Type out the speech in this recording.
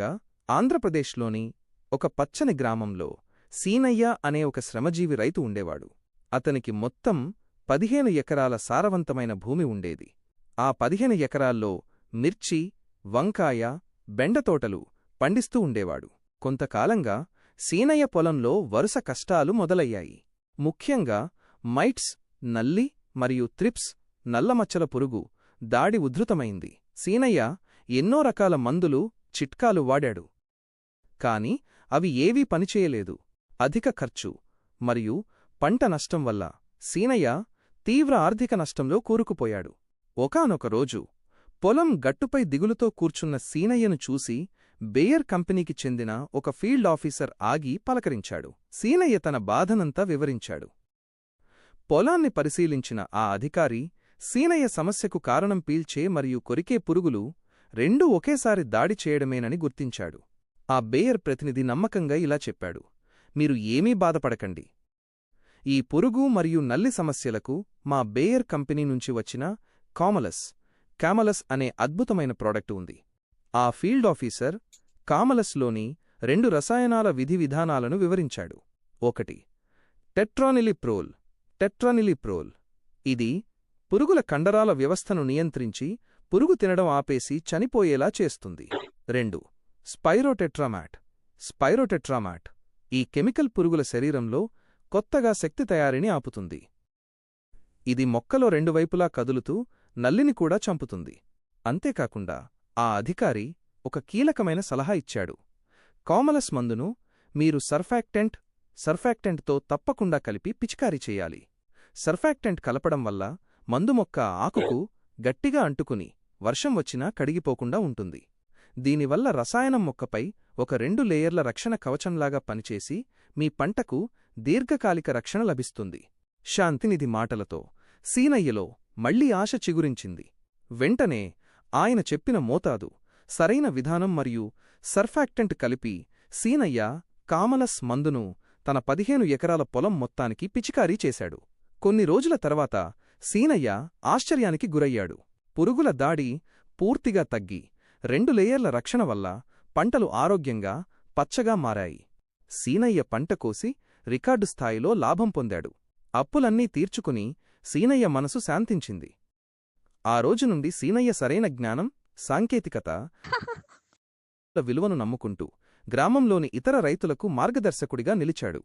గా ఆంధ్రప్రదేశ్లోని ఒక పచ్చని గ్రామంలో సీనయ్య అనే ఒక శ్రమజీవి రైతు ఉండేవాడు. అతనికి మొత్తం పదిహేను ఎకరాల సారవంతమైన భూమి ఉండేది. ఆ పదిహేను ఎకరాల్లో మిర్చి వంకాయ బెండతోటలు పండిస్తూ ఉండేవాడు. కొంతకాలంగా సీనయ్య పొలంలో వరుస కష్టాలు మొదలయ్యాయి. ముఖ్యంగా మైట్స్ నల్లి మరియు త్రిప్స్ నల్లమచ్చల పురుగు దాడి ఉధృతమైంది. సీనయ్య ఎన్నో రకాల మందులు చిట్కాలు వాడాడు. కాని అవి ఏవీ పనిచేయలేదు. అధిక ఖర్చు మరియు పంట నష్టం వల్ల సీనయ్య తీవ్ర ఆర్థిక నష్టంలో కూరుకుపోయాడు. ఒకానొక రోజు పొలం గట్టుపై దిగులుతో కూర్చున్న సీనయ్యను చూసి బేయర్ కంపెనీకి చెందిన ఒక ఫీల్డ్ ఆఫీసర్ ఆగి పలకరించాడు. సీనయ్య తన బాధనంతా వివరించాడు. పొలాన్ని పరిశీలించిన ఆ అధికారి సీనయ్య సమస్యకు కారణం పీల్చే మరియు కొరికే పురుగులు రెండూ ఒకేసారి దాడి చేయడమేనని గుర్తించాడు. ఆ బేయర్ ప్రతినిధి నమ్మకంగా ఇలా చెప్పాడు. మీరు ఏమీ బాధపడకండి. ఈ పురుగు మరియు నల్లి సమస్యలకు మా బేయర్ కంపెనీ నుంచి వచ్చిన కామలస్ కామలస్ అనే అద్భుతమైన ప్రోడక్ట్ ఉంది. ఆ ఫీల్డ్ ఆఫీసర్ కామలస్లోని రెండు రసాయనాల విధి విధానాలను వివరించాడు. ఒకటి టెట్రానిలిప్రోల్ టెట్రానిలిప్రోల్. ఇది పురుగుల కండరాల వ్యవస్థను నియంత్రించి పురుగు తినడం ఆపేసి చనిపోయేలా చేస్తుంది. రెండు. స్పైరోటెట్రామాట్ స్పైరోటెట్రామాట్ ఈ కెమికల్ పురుగుల శరీరంలో కొత్తగా శక్తి తయారీని ఆపుతుంది. ఇది మొక్కలో రెండు వైపులా కదులుతూ నల్లిని కూడా చంపుతుంది. అంతేకాకుండా ఆ అధికారి ఒక కీలకమైన సలహా ఇచ్చాడు. కామలస్ మందును మీరు సర్ఫాక్టెంట్ సర్ఫాక్టెంట్తో తప్పకుండా కలిపి పిచికారీ చేయాలి. సర్ఫాక్టెంట్ కలపడం వల్ల మందు మొక్క ఆకుకు గట్టిగా అంటుకుని వర్షం వచ్చినా కడిగిపోకుండా ఉంటుంది. దీనివల్ల రసాయనం మొక్కపై ఒక రెండు లేయర్ల రక్షణ కవచంలాగా పనిచేసి మీ పంటకు దీర్ఘకాలిక రక్షణ లభిస్తుంది. శాంతినిధి మాటలతో సీనయ్యలో మళ్ళీ ఆశ చిగురించింది. వెంటనే ఆయన చెప్పిన మోతాదు సరైన విధానం మరియు సర్ఫాక్టెంట్ కలిపి సీనయ్య కామలస్ మందును తన పదిహేను ఎకరాల పొలం మొత్తానికి పిచికారీ చేశాడు. కొన్ని రోజుల తర్వాత సీనయ్య ఆశ్చర్యానికి గురయ్యాడు. పురుగుల దాడి పూర్తిగా తగ్గి రెండు లేయర్ల రక్షణ వల్ల పంటలు ఆరోగ్యంగా పచ్చగా మారాయి. సీనయ్య పంట కోసి రికార్డు స్థాయిలో లాభం పొందాడు. అప్పులన్నీ తీర్చుకుని సీనయ్య మనసు శాంతించింది. ఆ రోజు నుండి సీనయ్య సరైన జ్ఞానం సాంకేతికత విలువను నమ్ముకుంటూ గ్రామంలోని ఇతర రైతులకు మార్గదర్శకుడిగా నిలిచాడు.